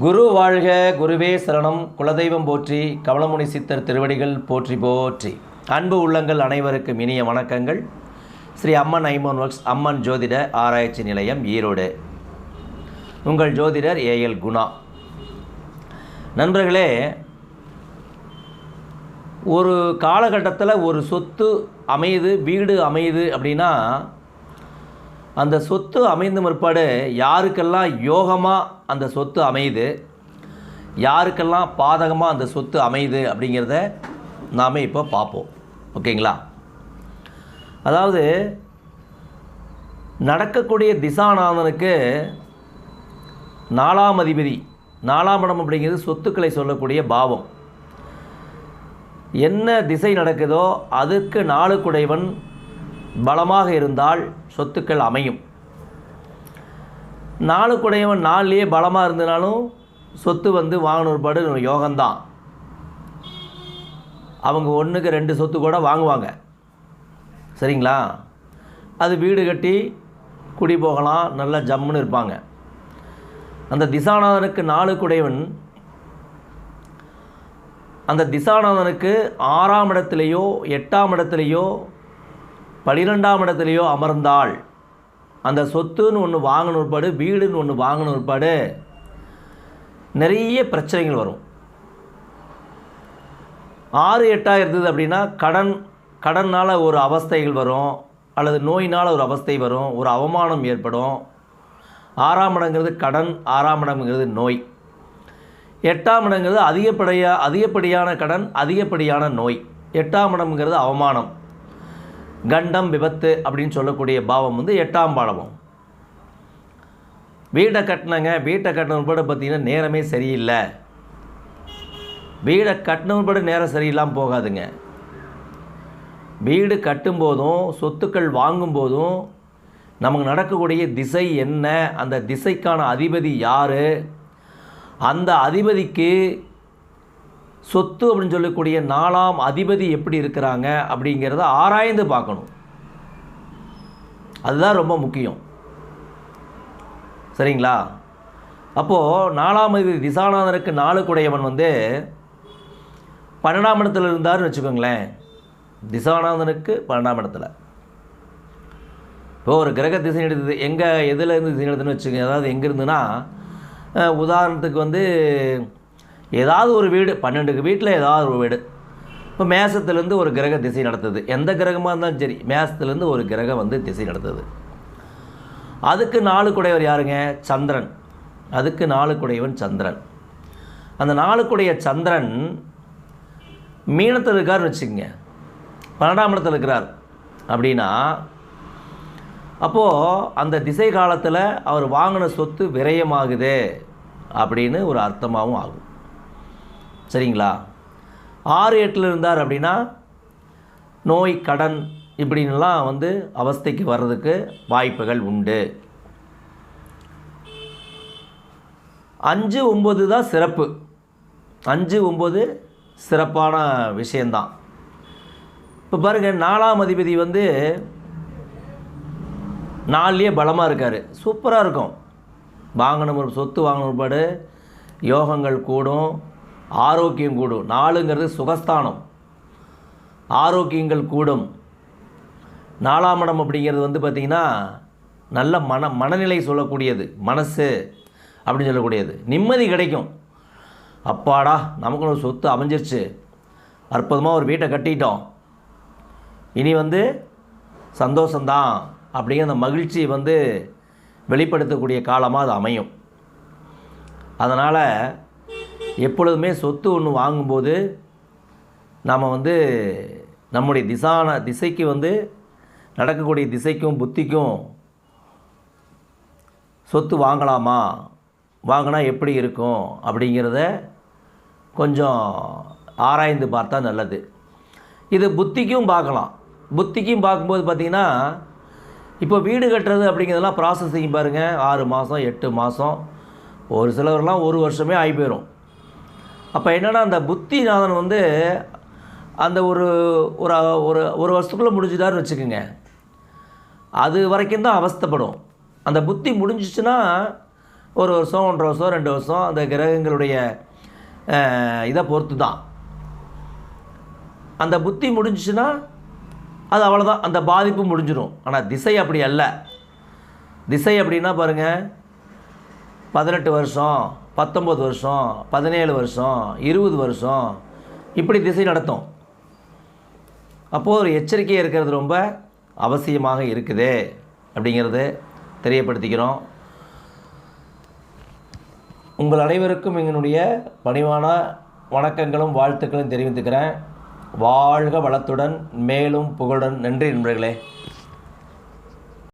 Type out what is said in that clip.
குரு வாழ்க குருவே சரணம். குலதெய்வம் போற்றி கமலமுனி சித்தர் திருவடிகள் போற்றி போற்றி. அன்பு உள்ளங்கள் அனைவருக்கும் இனிய வணக்கங்கள். ஸ்ரீ அம்மன் ஐமோன் ஒர்க்ஸ் அம்மன் ஜோதிட ஆராய்ச்சி நிலையம் ஈரோடு. உங்கள் ஜோதிடர் ஏஎல் குணா. நண்பர்களே ஒரு காலகட்டத்தில் ஒரு சொத்து அமையுது வீடு அமையுது அப்படின்னா அந்த சொத்து அமைந்த முற்பாடு யாருக்கெல்லாம் யோகமாக அந்த சொத்து அமையுது? யாருக்கெல்லாம் பாதகமாக அந்த சொத்து அமையுது அப்படிங்கிறத நாம் இப்போ பார்ப்போம். ஓகேங்களா? அதாவது நடக்கக்கூடிய திசாநாதனுக்கு நாலாம் அதிபதி நாலாம் இடம் அப்படிங்கிறது சொத்துக்களை சொல்லக்கூடிய பாவம். என்ன திசை நடக்குதோ அதுக்கு நாளுக்குடையவன் பலமாக இருந்தால் சொத்துக்கள் அமையும். நாளுக்குடையவன் நாளிலேயே பலமாக இருந்தனாலும் சொத்து வந்து வாங்கினொருபாடு யோகம்தான். அவங்க ஒன்றுக்கு ரெண்டு சொத்து கூட வாங்குவாங்க. சரிங்களா? அது வீடு கட்டி குடி போகலாம் நல்லா ஜம்முன்னு இருப்பாங்க. அந்த திசாநாதனுக்கு நாளுக்குடையவன் அந்த திசாநாதனுக்கு ஆறாம் இடத்துலையோ எட்டாம் இடத்துலையோ பனிரெண்டாம் இடத்துலையோ அமர்ந்தால் அந்த சொத்துன்னு ஒன்று வாங்கின ஒருபாடு வீடுன்னு ஒன்று வாங்கின ஒருபாடு நிறைய பிரச்சனைகள் வரும். ஆறு எட்டாக இருந்தது அப்படின்னா கடன் கடனால் ஒரு அவஸ்தைகள் வரும் அல்லது நோயினால் ஒரு அவஸ்தை வரும் ஒரு அவமானம் ஏற்படும். ஆறாம் இடங்கிறது கடன் ஆறாம் இடம்ங்கிறது நோய். எட்டாம் இடங்கிறது அதிகப்படியாக அதிகப்படியான கடன் அதிகப்படியான நோய். எட்டாம் இடம்ங்கிறது அவமானம். கண்டம் விபத்து அப்படின்னு சொல்லக்கூடிய பாவம் வந்து எட்டாம் பாவம் வீடை கட்டினங்க வீட்டை கட்டின உட்பட பார்த்தீங்கன்னா நேரமே சரியில்லை. வீடை கட்டின உட்பட நேரம் சரியில்லாமல் போகாதுங்க. வீடு கட்டும்போதும் சொத்துக்கள் வாங்கும்போதும் நமக்கு நடக்கக்கூடிய திசை என்ன? அந்த திசைக்கான அதிபதி யார்? அந்த அதிபதிக்கு சொத்து அப்படின்னு சொல்லக்கூடிய நாலாம் அதிபதி எப்படி இருக்கிறாங்க அப்படிங்கிறத ஆராய்ந்து பார்க்கணும். அதுதான் ரொம்ப முக்கியம். சரிங்களா? அப்போது நாலாம் அதிபதி திசாநாதனுக்கு நாளுக்குடையவன் வந்து பன்னெண்டாம் இடத்துல இருந்தார்னு வச்சுக்கோங்களேன். திசாநாதனுக்கு பன்னெண்டாம் இடத்துல. இப்போ ஒரு கிரக திசை எடுத்தது எங்கே எதில் இருந்து திசை எடுத்துன்னு வச்சுக்கோங்க. அதாவது எங்கே இருந்துன்னா உதாரணத்துக்கு வந்து ஏதாவது ஒரு வீடு பன்னெண்டுக்கு வீட்டில் ஏதாவது ஒரு வீடு. இப்போ மேசத்துலேருந்து ஒரு கிரக திசை நடத்துது எந்த கிரகமாக இருந்தாலும் சரி மேசத்துலேருந்து ஒரு கிரகம் வந்து திசை நடத்துது அதுக்கு நாளுக்குடையவர் யாருங்க? சந்திரன். அதுக்கு நாளுக்குடையவன் சந்திரன். அந்த நாளுக்குடைய சந்திரன் மீனத்தில் இருக்கார்னு வச்சுக்கோங்க. பன்னெண்டாம் இடத்துல இருக்கிறார். அப்படின்னா அப்போது அந்த திசை காலத்தில் அவர் வாங்கின சொத்து விரயமாகுது அப்படின்னு ஒரு அர்த்தமாகவும் ஆகும். சரிங்களா? ஆறு எட்டில் இருந்தார் அப்படின்னா நோய் கடன் இப்படின்லாம் வந்து அவஸ்தைக்கு வர்றதுக்கு வாய்ப்புகள் உண்டு. அஞ்சு ஒம்பது தான் சிறப்பு. அஞ்சு ஒம்பது சிறப்பான விஷயந்தான். இப்போ பாருங்கள் நாலாம் அதிபதி வந்து நாலுலேயே பலமாக இருக்கார். சூப்பராக இருக்கும். வாங்கின ஒரு சொத்து வாங்கின ஒருபாடு யோகங்கள் கூடும். ஆரோக்கியம் கூடும். நாலுங்கிறது சுகஸ்தானம். ஆரோக்கியங்கள் கூடும். நாலாம் இடம் அப்படிங்கிறது வந்து பார்த்திங்கன்னா நல்ல மன மனநிலை சொல்லக்கூடியது. மனசு அப்படின்னு சொல்லக்கூடியது. நிம்மதி கிடைக்கும். அப்பாடா நமக்கு ஒரு சொத்து அமைஞ்சிருச்சு. அற்புதமாக ஒரு வீட்டை கட்டிட்டோம். இனி வந்து சந்தோஷந்தான் அப்படிங்கிற அந்த மகிழ்ச்சியை வந்து வெளிப்படுத்தக்கூடிய காலமாக அது அமையும். அதனால் எப்பொழுதுமே சொத்து ஒன்று வாங்கும்போது நாம் வந்து நம்முடைய திசான திசைக்கு வந்து நடக்கக்கூடிய திசைக்கும் புத்திக்கும் சொத்து வாங்கலாமா? வாங்கினா எப்படி இருக்கும்? அப்படிங்கிறத கொஞ்சம் ஆராய்ந்து பார்த்தா நல்லது. இது புத்திக்கும் பார்க்கலாம். புத்திக்கும் பார்க்கும்போது பார்த்திங்கன்னா இப்போ வீடு கட்டுறது அப்படிங்கிறதெல்லாம் ப்ராசஸிங் பாருங்கள் ஆறு மாதம் எட்டு மாதம் ஒரு சிலவரெல்லாம் ஒரு வருஷமே ஆகி போயிடும் அப்போ என்னென்னா அந்த புத்திநாதன் வந்து அந்த ஒரு ஒரு ஒரு ஒரு வருஷத்துக்குள்ளே முடிஞ்சுதான்னு வச்சுக்கோங்க. அது வரைக்கும் தான் அவஸ்தைப்படும். அந்த புத்தி முடிஞ்சிச்சுன்னா ஒரு வருஷம் ஒன்றரை வருஷம் ரெண்டு வருஷம் அந்த கிரகங்களுடைய இதை பொறுத்து தான் அந்த புத்தி முடிஞ்சிச்சுன்னா அது அவ்வளோதான் அந்த பாதிப்பு முடிஞ்சிடும் ஆனால் திசை அப்படி அல்ல. திசை அப்படின்னா பாருங்கள் பதினெட்டு வருஷம். பத்தொம்பது வருஷம் பதினேழு வருஷம் இருபது வருஷம் இப்படி திசை நடத்தும். அப்போது ஒரு எச்சரிக்கை இருக்கிறது ரொம்ப அவசியமாக இருக்குது அப்படிங்கிறது தெரியப்படுத்திக்கிறோம். உங்கள் அனைவருக்கும் எங்களுடைய பணிவான வணக்கங்களும் வாழ்த்துக்களும் தெரிவித்துக்கிறேன். வாழ்க வளத்துடன் மேலும் புகழுடன். நன்றி நண்பர்களே.